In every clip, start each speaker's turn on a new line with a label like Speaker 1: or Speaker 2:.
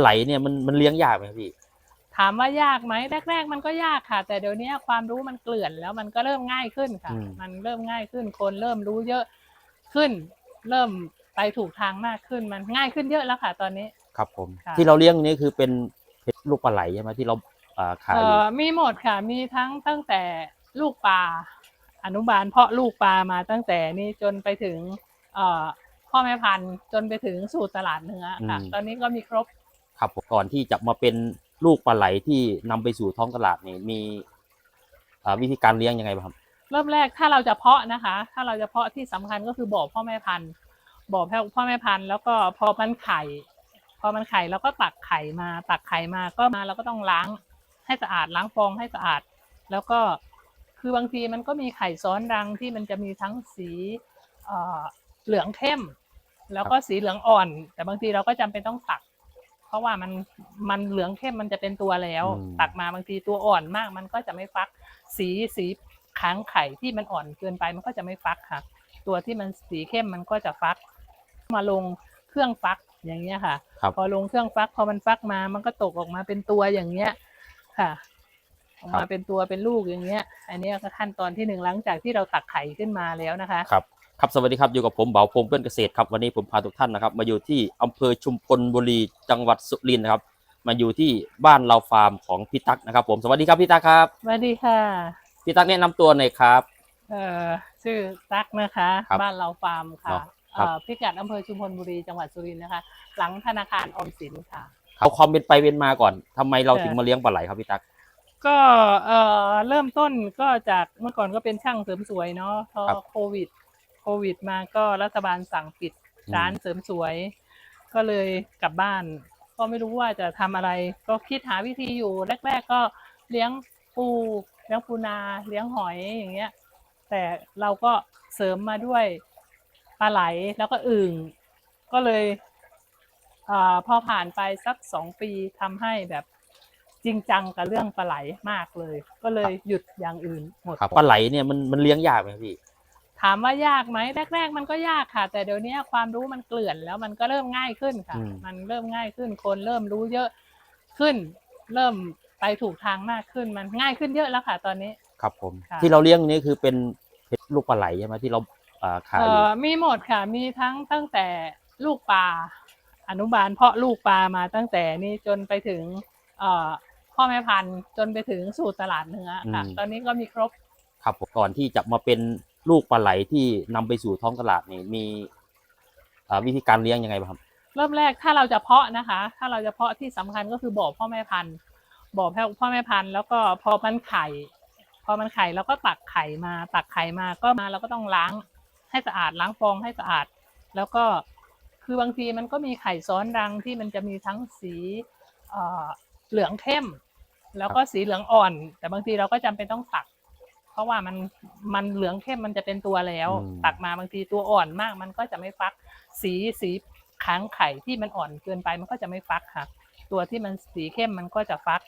Speaker 1: ไหลเนี่ยมันมันเลี้ยงยากไหมครับพี่
Speaker 2: ถามว่ายากไหมแรก ๆ มันก็ยากค่ะ แต่เดี๋ยวนี้ความรู้มันเกลื่อนแล้วมันก็เริ่มง่ายขึ้นค่ะ
Speaker 1: อืม
Speaker 2: มันเริ่มง่ายขึ้นคนเริ่มรู้เยอะขึ้น เริ่มไปถูกทางมากขึ้นมันง่ายขึ้นเยอะแล้วค่ะ ตอนนี้
Speaker 1: ครับผม
Speaker 2: ค่ะ
Speaker 1: ที่เราเลี้ยงนี่คือเป็นเป็นลูกปลาไหลใช่ไหมที่เราอ่าขาย
Speaker 2: เอ่
Speaker 1: อยู่
Speaker 2: อมีหมดค่ะ มีทั้งตั้งแต่ลูกปลาอนุบาลเพาะลูกปลามาตั้งแต่นี่จนไปถึงเอ่อพ่อแม่พันธุ์จนไปถึงสู่ตลาดเนื้อค่ะ ตอนนี้ก็มีครบ
Speaker 1: ครับผมก่อนที่จะมาเป็นลูกปลาไหลที่นำไปสู่ท้องตลาดนี่มีอ่าวิธีการเลี้ยงยังไงบ้างครับ
Speaker 2: เริ่มแรกถ้าเราจะเพาะนะคะ ถ้าเราจะเพาะที่สำคัญก็คือบ่อพ่อแม่พันธุ์บ่อพ่อแม่พันธุ์แล้วก็พอมันไข่ พอมันไข่เราก็ตักไข่มาตักไข่มาก็มาเราก็ต้องล้างให้สะอาดล้างฟองให้สะอาด แล้วก็คือบางทีมันก็มีไข่ซ้อนรังที่มันจะมีทั้งสีเอ่อเหลืองเข้ม แล้วก็สีเหลืองอ่อน แต่บางทีเราก็จำเป็นต้องตัก เพราะว่ามันมันเหลืองเข้มมันจะเป็นตัวแล้ว
Speaker 1: อืม
Speaker 2: ตักมาบางทีตัวอ่อนมาก มันก็จะไม่ฟัก สีสีค้างไข่ที่มันอ่อนเกินไปมันก็จะไม่ฟักค่ะ ตัวที่มันสีเข้มมันก็จะฟัก มาลงเครื่องฟักอย่างเงี้ยค่ะ
Speaker 1: ครับ
Speaker 2: พอลงเครื่องฟักพอมันฟักมามันก็ตกออกมาเป็นตัวอย่างเงี้ยค่ะ ออกมาเป็นตัวเป็นลูกอย่างเงี้ย อันเนี้ยก็ขั้นตอนที่หนึ่งหลังจากที่เราตักไข่ขึ้นมาแล้วนะคะ
Speaker 1: ครับ ครับสวัสดีครับอยู่กับผมเบาพงเพื่อนเกษตรครับวันนี้ผมพาทุกท่านนะครับ มาอยู่ที่อำเภอชุมพลบุรีจังหวัดสุรินทร์นะครับ มาอยู่ที่บ้านเราฟาร์มของพี่ตั๊กนะครับ ผมสวัสดีครับพี่ตั๊กครับ
Speaker 2: สวัสดีค่ะ
Speaker 1: พี่ตั๊กแนะนำตัวหน่อยครับ
Speaker 2: เอ่อชื่อตั๊กนะคะ
Speaker 1: ครับ
Speaker 2: บ้านเราฟาร์มค่ะ
Speaker 1: เนาะครับ
Speaker 2: เอ่อพิกัดอำเภอชุมพลบุรีจังหวัดสุรินทร์นะคะ หลังธนาคารออมสินค่ะ
Speaker 1: เอาความเป็นไปเป็นมาก่อนทำไมเรา
Speaker 2: เออ
Speaker 1: ถึงมาเลี้ยงปลาไหลครับพี่ตั๊ก
Speaker 2: ก็เอ่อเริ่มต้นก็จากเมื่อก่อนก็เป็นช่างเสริมสวยเนาะพอ
Speaker 1: ครับ
Speaker 2: โควิด โควิดมาก็รัฐบาลสั่งปิด
Speaker 1: อืม
Speaker 2: ร้านเสริมสวย ก็เลยกลับบ้าน ก็ไม่รู้ว่าจะทำอะไร ก็คิดหาวิธีอยู่แรก ๆ ก็เลี้ยงปูเลี้ยงปูนาเลี้ยงหอยอย่างเงี้ย แต่เราก็เสริมมาด้วยปลาไหลแล้วก็อึ่งก็เลยอาพอผ่านไปสักสองปีทำให้แบบจริงจังกับเรื่องปลาไหลมากเลย ก็เลยหยุดอย่างอื่นหมด
Speaker 1: ครับปลาไหลเนี่ยมันมันเลี้ยงยากไหมครับพี่
Speaker 2: ถามว่ายากไหมแรก ๆ มันก็ยากค่ะ แต่เดี๋ยวนี้ความรู้มันเกลื่อนแล้วมันก็เริ่มง่ายขึ้นค่ะ
Speaker 1: อืม
Speaker 2: มันเริ่มง่ายขึ้น คนเริ่มรู้เยอะขึ้น เริ่มไปถูกทางมากขึ้นมันง่ายขึ้นเยอะแล้วค่ะ ตอนนี้
Speaker 1: ครับผม
Speaker 2: ค่ะ
Speaker 1: ที่เราเลี้ยงนี่คือเป็นเป็นลูกปลาไหลใช่ไหมที่เราอ่าขาย
Speaker 2: เอ่
Speaker 1: อยู่
Speaker 2: อมีหมดค่ะ มีทั้งตั้งแต่ลูกปลาอนุบาลเพาะลูกปลามาตั้งแต่นี่จนไปถึงเอ่อพ่อแม่พันธุ์จนไปถึงสู่ตลาดเนื้อค่ะ ตอนนี้ก็มีครบ
Speaker 1: ครับผมก่อนที่จะมาเป็น ลูกปลาไหลที่นำไปสู่ท้องตลาดนี่มีวิธีการเลี้ยงยังไงบ้างครับ
Speaker 2: เริ่มแรกถ้าเราจะเพาะนะคะ ถ้าเราจะเพาะที่สำคัญก็คือบ่อพ่อแม่พันธุ์บ่อพ่อแม่พันธุ์แล้วก็พอมันไข่ พอมันไข่เราก็ตักไข่มาตักไข่มาก็มาเราก็ต้องล้างให้สะอาดล้างฟองให้สะอาด แล้วก็คือบางทีมันก็มีไข่ซ้อนรังที่มันจะมีทั้งสีเหลืองเข้ม แล้วก็สีเหลืองอ่อน แต่บางทีเราก็จำเป็นต้องตัก ราะว่ามันมันเหลืองเข้มมันจะเป็นตัวแล้ว
Speaker 1: อืม
Speaker 2: ตักมาบางทีตัวอ่อนมาก มันก็จะไม่ฟัก สีสีค้างไข่ที่มันอ่อนเกินไปมันก็จะไม่ฟักค่ะ ตัวที่มันสีเข้มมันก็จะฟัก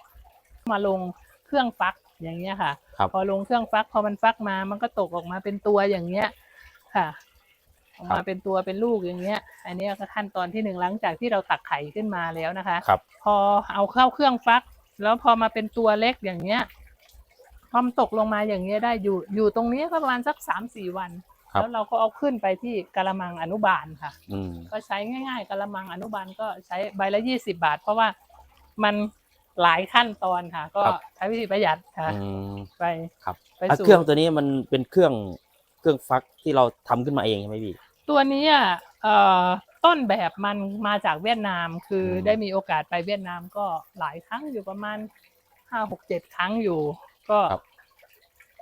Speaker 2: มาลงเครื่องฟักอย่างเงี้ยค่ะ
Speaker 1: ครับ
Speaker 2: พอลงเครื่องฟักพอมันฟักมา มันก็ตกออกมาเป็นตัวอย่างเงี้ยค่ะ ออกมาเป็นตัวเป็นลูกอย่างเงี้ย อันเนี้ยก็ขั้นตอนที่หนึ่งหลังจากที่เราตักไข่ขึ้นมาแล้วนะคะ
Speaker 1: ครับ
Speaker 2: พอเอาเข้าเครื่องฟัก แล้วพอมาเป็นตัวเล็กอย่างเงี้ย พอมันตกลงมาอย่างเงี้ยได้อยู่อยู่ตรงนี้ก็ประมาณสักสามสี่วัน
Speaker 1: ครับ
Speaker 2: แล้วเราก็เอาขึ้นไปที่กะละมังอนุบาลค่ะ
Speaker 1: อืม
Speaker 2: ก็ใช้ง่ายๆกะละมังอนุบาลก็ใช้ใบละยี่สิบาท เพราะว่ามันหลายขั้นตอนค่ะ ก็ใช้วิธีประหยัดค่ะ
Speaker 1: อืม
Speaker 2: ไป
Speaker 1: ครับ
Speaker 2: ไป
Speaker 1: อะ
Speaker 2: สู่
Speaker 1: เครื่องตัวนี้มันเป็นเครื่องเครื่องฟักที่เราทำขึ้นมาเองใช่ไหมพี่
Speaker 2: ตัวนี้อะเอ่อต้นแบบมันมาจากเวียดนามคืออ
Speaker 1: ม
Speaker 2: ได้มีโอกาสไปเวียดนามก็หลายครั้งอยู่ประมาณห้าหกเจ็ดครั้งอยู่ ก็
Speaker 1: ครับ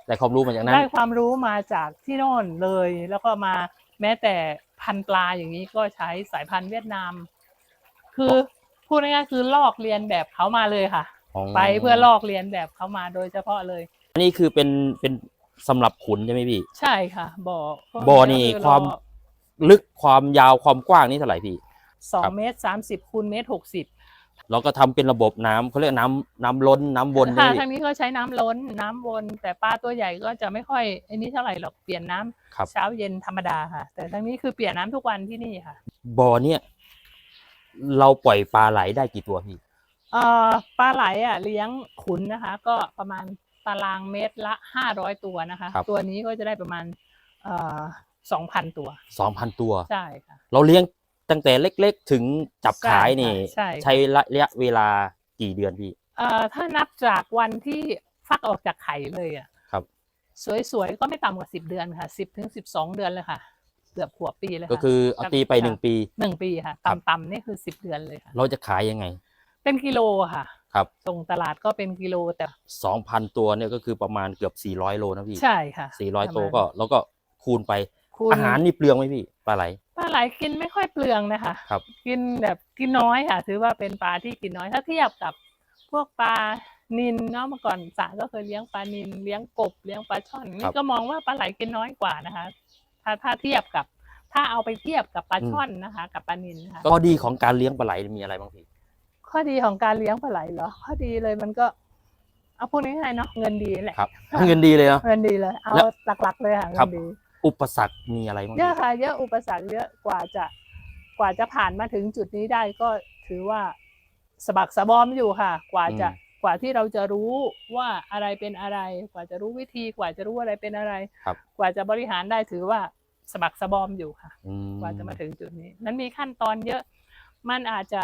Speaker 1: แต่ความรู้มาจากนั้น
Speaker 2: ได้ความรู้มาจากที่โน่นเลย แล้วก็มาแม้แต่พันธุ์ปลาอย่างนี้ก็ใช้สายพันธุ์เวียดนาม คือพูดง่ายๆคือลอกเรียนแบบเขามาเลยค่ะ
Speaker 1: อ๋อ
Speaker 2: ไปเพื่อลอกเรียนแบบเขามาโดยเฉพาะเลย
Speaker 1: อันนี้คือเป็นเป็นสำหรับขุนใช่ไหมพี่
Speaker 2: ใช่ค่ะบ่อ
Speaker 1: บ่อนี่
Speaker 2: ก็อ
Speaker 1: ความ
Speaker 2: เร
Speaker 1: ลึกความยาวความกว้างนี่เท่าไหร่พี่
Speaker 2: สอ
Speaker 1: ครั
Speaker 2: ง
Speaker 1: บ
Speaker 2: เมตรสามสิบคูณเมตรหกสิบ
Speaker 1: เราก็ทำเป็นระบบน้ำเขาเรียกน้ำน้ำล้นน้ำวนใช่
Speaker 2: ค่ะ
Speaker 1: ไหม
Speaker 2: ทาง
Speaker 1: พี่
Speaker 2: นี้ก็ใช้น้ำล้นน้ำวน แต่ปลาตัวใหญ่ก็จะไม่ค่อยไอ้นี้เท่าไหร่หรอกเปลี่ยนน้ำ
Speaker 1: ครับ
Speaker 2: เช้าเย็นธรรมดาค่ะ แต่ทางนี้คือเปลี่ยนน้ำทุกวันที่นี่ค่ะ
Speaker 1: บ่อเนี่ยเราปล่อยปลาไหลได้กี่ตัวพี่
Speaker 2: เอ่อปลาไหลอะเลี้ยงขุนนะคะ ก็ประมาณตารางเมตรละห้าร้อยตัวนะคะ
Speaker 1: ครับ
Speaker 2: ตัวนี้ก็จะได้ประมาณเอ่อสองพันตัว
Speaker 1: สองพันตัว
Speaker 2: ใช่ค่ะ
Speaker 1: เราเลี้ยง ตั้งแต่เล็กๆถึงจับขายนี่
Speaker 2: ใช่ค่ะใช่
Speaker 1: ใช้ระยะเวลากี่เดือนพี่
Speaker 2: เอ่อถ้านับจากวันที่ฟักออกจากไข่เลยอะ
Speaker 1: ครับ
Speaker 2: สวยๆก็ไม่ต่ำกว่าสิบเดือนค่ะสิบถึงสิบสองเดือนเลยค่ะ เกือบขวบปีเลย
Speaker 1: ก็
Speaker 2: ค่ะ
Speaker 1: คือเอาตีไปหนึ่งปี
Speaker 2: หนึ่งปีค่ะ
Speaker 1: ครับ
Speaker 2: ต่ำๆนี่คือสิบเดือนเลยค่ะ
Speaker 1: เราจะขายยังไง
Speaker 2: เป็นกิโลค่ะ
Speaker 1: ครับ
Speaker 2: ส่งตลาดก็เป็นกิโลแต่
Speaker 1: สองพันตัวเนี่ยก็คือประมาณเกือบสี่ร้อยโลนะพี่
Speaker 2: ใช่ค่ะ
Speaker 1: สี่ร้อย
Speaker 2: ประ
Speaker 1: ตัว
Speaker 2: มาณ
Speaker 1: ก็แล้วก็คูณไป
Speaker 2: คุณ
Speaker 1: อาหารนี่เปลืองไหมพี่ ปลาไหล
Speaker 2: ปลาไหลกินไม่ค่อยเปลืองนะคะ
Speaker 1: ครับ
Speaker 2: กินแบบกินน้อยค่ะ ถือว่าเป็นปลาที่กินน้อย ถ้าเทียบกับพวกปลานินเนาะเมื่อก่อนสระก็เคยเลี้ยงปลานินเลี้ยงกบเลี้ยงปลาช่อนนี่ก็มองว่าปลาไหลกินน้อยกว่านะคะ ถ้าถ้าเทียบกับ ถ้าเอาไปเทียบกับปลาช่อนนะคะ กับปลานินนะคะ
Speaker 1: ข้อดีของการเลี้ยงปลาไหลมีอะไรบ้างพี่
Speaker 2: ข้อดีของการเลี้ยงปลาไหลเหรอ ข้อดีเลยมันก็ เอาพูดง่ายๆเนาะเงินดีแหละ
Speaker 1: ครับเงินดีเลยเนาะ
Speaker 2: เงินดีเลย เอา
Speaker 1: แล้ว
Speaker 2: หลักๆเลยค่ะ
Speaker 1: ครั
Speaker 2: เงิ
Speaker 1: บ
Speaker 2: นดี
Speaker 1: อุปสรรคมีอะไรบ้าง
Speaker 2: เยอะ
Speaker 1: พี่
Speaker 2: ค่ะเยอะอุปสรรคเยอะกว่าจะกว่าจะผ่านมาถึงจุดนี้ได้ก็ถือว่าสะบักสะบอมอยู่ค่ะ กว่าจะกว่าที่เราจะรู้ว่าอะไรเป็นอะไร กว่าจะรู้วิธีกว่าจะรู้อะไรเป็นอะไร
Speaker 1: ครับ
Speaker 2: กว่าจะบริหารได้ถือว่าสะบักสะบอมอยู่ค่ะ
Speaker 1: อื
Speaker 2: กว่าจะมาถึงจุดนี้มันมีขั้นตอนเยอะ มันอาจจะ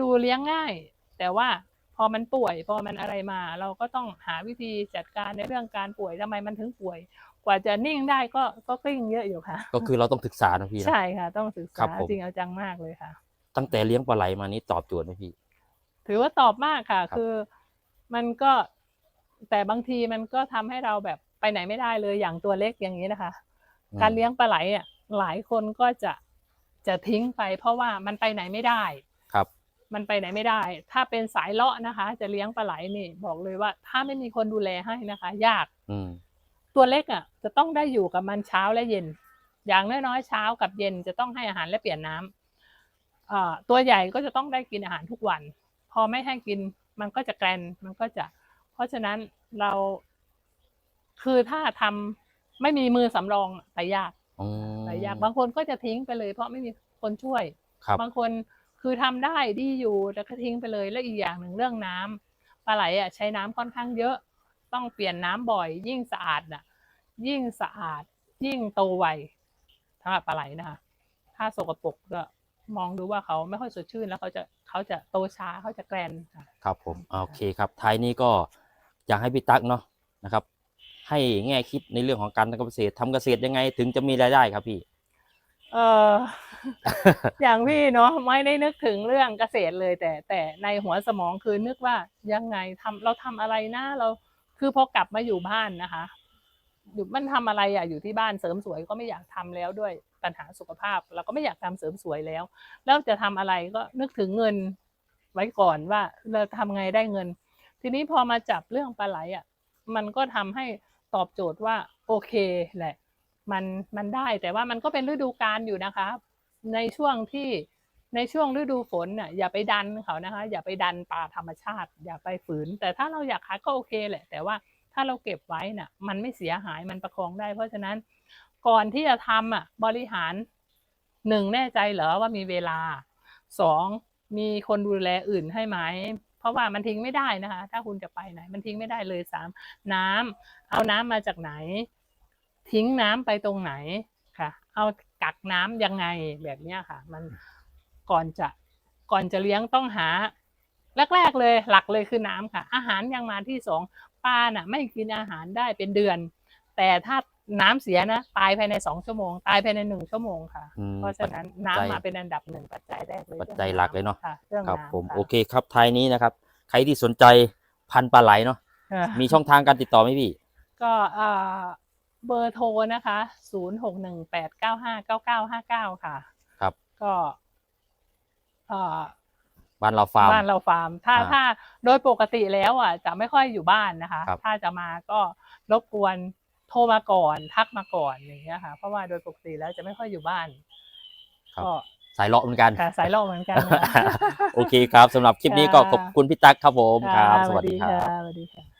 Speaker 2: ดูเลี้ยงง่าย แต่ว่าพอมันป่วย พอมันอะไรมา เราก็ต้องหาวิธีจัดการในเรื่องการป่วยทำไมมันถึงป่วย กว่าจะนิ่งได้ก็ก็กลิ้งเยอะอยู่ค่ะ
Speaker 1: ก็คือเราต้องศึกษานะพี่นะ
Speaker 2: ใช่ค่ะ ต้องศึก
Speaker 1: ครั
Speaker 2: ษา
Speaker 1: บผม
Speaker 2: จริงเอาจังมากเลยค่ะ
Speaker 1: ตั้งแต่เลี้ยงปลาไหลมานี่ตอบโจทย์ไหมพี่
Speaker 2: ถือว่าตอบมากค่ะ
Speaker 1: ครับ
Speaker 2: คือมันก็แต่บางทีมันก็ทำให้เราแบบไปไหนไม่ได้เลยอย่างตัวเล็กอย่างนี้นะคะ
Speaker 1: อืม
Speaker 2: การเลี้ยงปลาไหลอะหลายคนก็จะจะทิ้งไป เพราะว่ามันไปไหนไม่ได้
Speaker 1: ครับ
Speaker 2: มันไปไหนไม่ได้ ถ้าเป็นสายเลาะนะคะ จะเลี้ยงปลาไหลนี่บอกเลยว่า ถ้าไม่มีคนดูแลให้นะคะ ยาก
Speaker 1: อืม
Speaker 2: ตัวเล็กอะจะต้องได้อยู่กับมันเช้าและเย็น อย่างน้อยๆเช้ากับเย็นจะต้องให้อาหารและเปลี่ยนน้ำอ่าตัวใหญ่ก็จะต้องได้กินอาหารทุกวัน พอไม่ให้กินมันก็จะแกรนมันก็จะ เพราะฉะนั้นเราคือถ้าทำไม่มีมือสำรองแต่ยาก
Speaker 1: อืม
Speaker 2: แต่ยากบางคนก็จะทิ้งไปเลย เพราะไม่มีคนช่วย
Speaker 1: ครับ
Speaker 2: บางคนคือทำได้ดีอยู่แต่ก็ทิ้งไปเลย แล้วอีกอย่างหนึ่งเรื่องน้ำปลาไหลอะใช้น้ำค่อนข้างเยอะ ต้องเปลี่ยนน้ำบ่อย ยิ่งสะอาดน่ะ ยิ่งสะอาด ยิ่งโตไวสำหรับปลาไหลนะคะ ถ้าสกปรกก็มองดูว่าเขาไม่ค่อยสดชื่นแล้วเขาจะเขาจะโตช้าเขาจะแกรนค่ะ
Speaker 1: ครับผมโอเคครับท้ายนี้ก็อยากให้พี่ตั๊กเนาะนะครับ ให้แง่คิดในเรื่องของการทำเกษตรทำเกษตรยังไงถึงจะมีรายได้ครับพี่
Speaker 2: เอออย่างพี่เนาะไม่ได้นึกถึงเรื่องเกษตรเลย แต่แต่ในหัวสมองคือนึกว่ายังไงทำเราทำอะไรนะเรา คือพอกลับมาอยู่บ้านนะคะอยู่มันทำอะไรอะอยู่ที่บ้านเสริมสวยก็ไม่อยากทำแล้วด้วยปัญหาสุขภาพ เราก็ไม่อยากทำเสริมสวยแล้ว แล้วจะทำอะไรก็นึกถึงเงินไว้ก่อนว่าเราทำไงได้เงิน ทีนี้พอมาจับเรื่องปลาไหลอะมันก็ทำให้ตอบโจทย์ว่าโอเคแหละ มันมันได้แต่ว่ามันก็เป็นฤดูกาลอยู่นะคะ ในช่วงที่ ในช่วงฤดูฝนน่ะอย่าไปดันเขานะคะ อย่าไปดันป่าธรรมชาติ อย่าไปฝืน แต่ถ้าเราอยากขายก็โอเคแหละ แต่ว่าถ้าเราเก็บไว้น่ะ มันไม่เสียหายมันประคองได้ เพราะฉะนั้นก่อนที่จะทำอะบริหารหนึ่งแน่ใจเหรอว่ามีเวลาสองมีคนดูแลอื่นให้ไหมเพราะว่ามันทิ้งไม่ได้นะคะ ถ้าคุณจะไปไหน มันทิ้งไม่ได้เลยสามน้ำเอาน้ำมาจากไหน ทิ้งน้ำไปตรงไหนค่ะ เอากักน้ำยังไงแบบเนี้ยค่ะ มัน ก่อนจะก่อนจะเลี้ยงต้องหา แรก ๆเลยหลักเลยคือน้ำค่ะ อาหารยังมาที่สองปลาน่ะ ไม่กินอาหารได้เป็นเดือน แต่ถ้าน้ำเสียนะตายภายในสองชั่วโมง ตายภายในหนึ่งชั่วโมงค่ะ
Speaker 1: อืม
Speaker 2: เพราะฉะนั้นน้ำ
Speaker 1: ปัจจัย
Speaker 2: มาเป็นอันดับหนึ่งปัจจัยแรกเลย
Speaker 1: ปัจจัยหลักเลยเนาะ
Speaker 2: ค่ะเรื่อง
Speaker 1: ครับ
Speaker 2: น้ำ
Speaker 1: ผม
Speaker 2: ค่ะ
Speaker 1: โอเคครับท้ายนี้นะครับ ใครที่สนใจพันธุ์ปลาไหลเนาะ
Speaker 2: ค่ะ
Speaker 1: มีช่องทางการติดต่อไหมพี่
Speaker 2: ก็เอ่อเบอร์โทรนะคะศูนย์หกหนึ่งแปดเก้าห้าเก้าเก้าห้าเก้าค่ะ
Speaker 1: ครับ
Speaker 2: ก็ เอ่อ
Speaker 1: บ้านเราฟาร์ม
Speaker 2: บ้านเราฟาร์ม ถ้า
Speaker 1: อ่า
Speaker 2: ถ้าโดยปกติแล้วอะจะไม่ค่อยอยู่บ้านนะคะ
Speaker 1: ครับ
Speaker 2: ถ้าจะมาก็รบกวนโทรมาก่อน ทักมาก่อนอย่างเงี้ยค่ะ เพราะว่าโดยปกติแล้วจะไม่ค่อยอยู่บ้าน
Speaker 1: ครับ
Speaker 2: ก็
Speaker 1: สายเลาะเหมือนกัน
Speaker 2: ค่ะสายโลกเหมือนกันนะ
Speaker 1: โอเคครับสำหรับคลิปนี้ก็
Speaker 2: ค่ะ
Speaker 1: ขอบคุณพี่ตั๊กครับผมครับะสวัสดีครับ
Speaker 2: ค่ะสวัสดีค่ะ